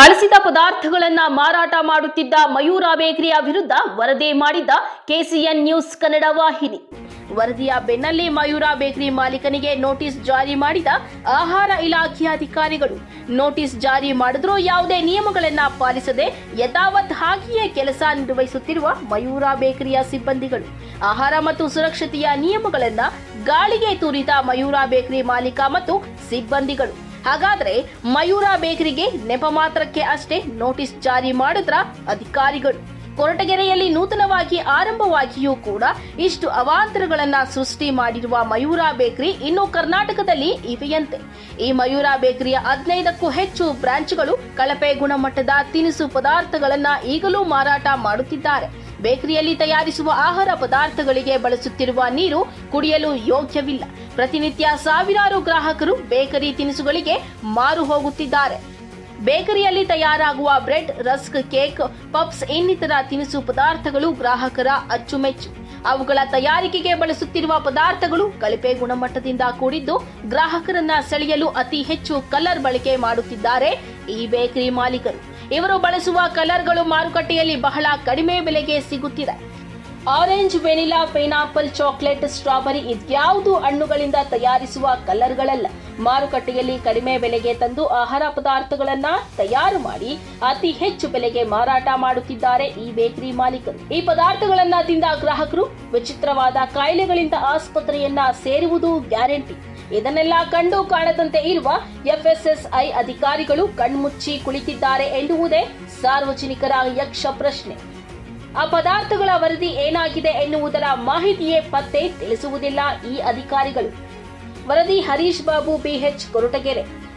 ಅಳಸಿದ ಪದಾರ್ಥಗಳನ್ನ ಮಾರಾಟ ಮಾಡುತ್ತಿದ್ದ ಮಯೂರ ಬೇಕರಿಯ ವಿರುದ್ಧ ವರದಿ ಮಾಡಿದ್ದ ಕೆಸಿಎನ್ ನ್ಯೂಸ್ ಕನ್ನಡ ವಾಹಿನಿ. ವರದಿಯ ಬೆನ್ನಲ್ಲೇ ಮಯೂರ ಬೇಕರಿ ಮಾಲೀಕನಿಗೆ ನೋಟಿಸ್ ಜಾರಿ ಮಾಡಿದ ಆಹಾರ ಇಲಾಖೆಯ ಅಧಿಕಾರಿಗಳು. ನೋಟಿಸ್ ಜಾರಿ ಮಾಡಿದ್ರೂ ಯಾವುದೇ ನಿಯಮಗಳನ್ನ ಪಾಲಿಸದೆ ಯಥಾವತ್ ಹಾಗೆಯೇ ಕೆಲಸ ನಿರ್ವಹಿಸುತ್ತಿರುವ ಮಯೂರ ಬೇಕರಿಯ ಸಿಬ್ಬಂದಿಗಳು. ಆಹಾರ ಮತ್ತು ಸುರಕ್ಷತೆಯ ನಿಯಮಗಳನ್ನ ಗಾಳಿಗೆ ತೂರಿದ ಮಯೂರ ಬೇಕರಿ ಮಾಲೀಕ ಮತ್ತು ಸಿಬ್ಬಂದಿಗಳು. ಹಾಗಾದ್ರೆ ಮಯೂರ ಬೇಕರಿಗೆ ನೆಪ ಮಾತ್ರಕ್ಕೆ ಅಷ್ಟೇ ನೋಟಿಸ್ ಜಾರಿ ಮಾಡಿದ್ರ ಅಧಿಕಾರಿಗಳು. ಕೊರಟಗೆರೆಯಲ್ಲಿ ನೂತನವಾಗಿ ಆರಂಭವಾಗಿಯೂ ಕೂಡ ಇಷ್ಟು ಅವಾಂತರಗಳನ್ನ ಸೃಷ್ಟಿ ಮಾಡಿರುವ ಮಯೂರ ಬೇಕರಿ ಇನ್ನು ಕರ್ನಾಟಕದಲ್ಲಿ ಇವೆಯಂತೆ. ಈ ಮಯೂರ ಬೇಕರಿಯ ಹದಿನೈದಕ್ಕೂ ಹೆಚ್ಚು ಬ್ರಾಂಚ್ಗಳು ಕಳಪೆ ಗುಣಮಟ್ಟದ ತಿನಿಸು ಪದಾರ್ಥಗಳನ್ನ ಈಗಲೂ ಮಾರಾಟ ಮಾಡುತ್ತಿದ್ದಾರೆ. ಬೇಕರಿಯಲ್ಲಿ ತಯಾರಿಸುವ ಆಹಾರ ಪದಾರ್ಥಗಳಿಗೆ ಬಳಸುತ್ತಿರುವ ನೀರು ಕುಡಿಯಲು ಯೋಗ್ಯವಿಲ್ಲ. ಪ್ರತಿನಿತ್ಯ ಸಾವಿರಾರು ಗ್ರಾಹಕರು ಬೇಕರಿ ತಿನಿಸುಗಳಿಗೆ ಮಾರು ಹೋಗುತ್ತಿದ್ದಾರೆ. ಬೇಕರಿಯಲ್ಲಿ ತಯಾರಾಗುವ ಬ್ರೆಡ್, ರಸ್ಕ್, ಕೇಕ್, ಪಪ್ಸ್ ಇನ್ನಿತರ ತಿನಿಸು ಪದಾರ್ಥಗಳು ಗ್ರಾಹಕರ ಅಚ್ಚುಮೆಚ್ಚು. ಅವುಗಳ ತಯಾರಿಕೆಗೆ ಬಳಸುತ್ತಿರುವ ಪದಾರ್ಥಗಳು ಕಳಪೆ ಗುಣಮಟ್ಟದಿಂದ ಕೂಡಿದ್ದು ಗ್ರಾಹಕರನ್ನ ಸೆಳೆಯಲು ಅತಿ ಹೆಚ್ಚು ಕಲರ್ ಬಳಕೆ ಮಾಡುತ್ತಿದ್ದಾರೆ ಈ ಬೇಕರಿ ಮಾಲೀಕರು. ಇವರು ಬಳಸುವ ಕಲರ್ಗಳು ಮಾರುಕಟ್ಟೆಯಲ್ಲಿ ಬಹಳ ಕಡಿಮೆ ಬೆಲೆಗೆ ಸಿಗುತ್ತಿದೆ. Orange, vanilla, pineapple, chocolate, strawberry ಇದ್ಯಾವುದು ಹಣ್ಣುಗಳಿಂದ ತಯಾರಿಸುವ ಕಲರ್ಗಳಲ್ಲ. ಮಾರುಕಟ್ಟೆಯಲ್ಲಿ ಕಡಿಮೆ ಬೆಲೆಗೆ ತಂದು ಆಹಾರ ಪದಾರ್ಥಗಳನ್ನ ತಯಾರು ಮಾಡಿ ಅತಿ ಹೆಚ್ಚು ಬೆಲೆಗೆ ಮಾರಾಟ ಮಾಡುತ್ತಿದ್ದಾರೆ ಈ ಬೇಕರಿ ಮಾಲೀಕರು. ಈ ಪದಾರ್ಥಗಳನ್ನ ತಿಂದ ಗ್ರಾಹಕರು ವಿಚಿತ್ರವಾದ ಕಾಯಿಲೆಗಳಿಂದ ಆಸ್ಪತ್ರೆಯನ್ನ ಸೇರುವುದು ಗ್ಯಾರಂಟಿ. ಇದನ್ನೆಲ್ಲ ಕಂಡು ಕಾಣದಂತೆ ಇರುವ ಎಫ್ಎಸ್ಎಸ್ಐ ಅಧಿಕಾರಿಗಳು ಕಣ್ಮುಚ್ಚಿ ಕುಳಿತಿದ್ದಾರೆ ಎನ್ನುವುದೇ ಸಾರ್ವಜನಿಕರ ಯಕ್ಷ ಪ್ರಶ್ನೆ. ಆ ಪದಾರ್ಥಗಳ ವರದಿ ಏನಾಗಿದೆ ಎನ್ನುವುದರ ಮಾಹಿತಿಯೇ ಪತ್ತೆ ತಿಳಿಸುವುದಿಲ್ಲ ಈ ಅಧಿಕಾರಿಗಳು. ವರದಿ ಹರೀಶ್ ಬಾಬು, ಬಿಎಚ್ ಕೊರಟಗೆರೆ.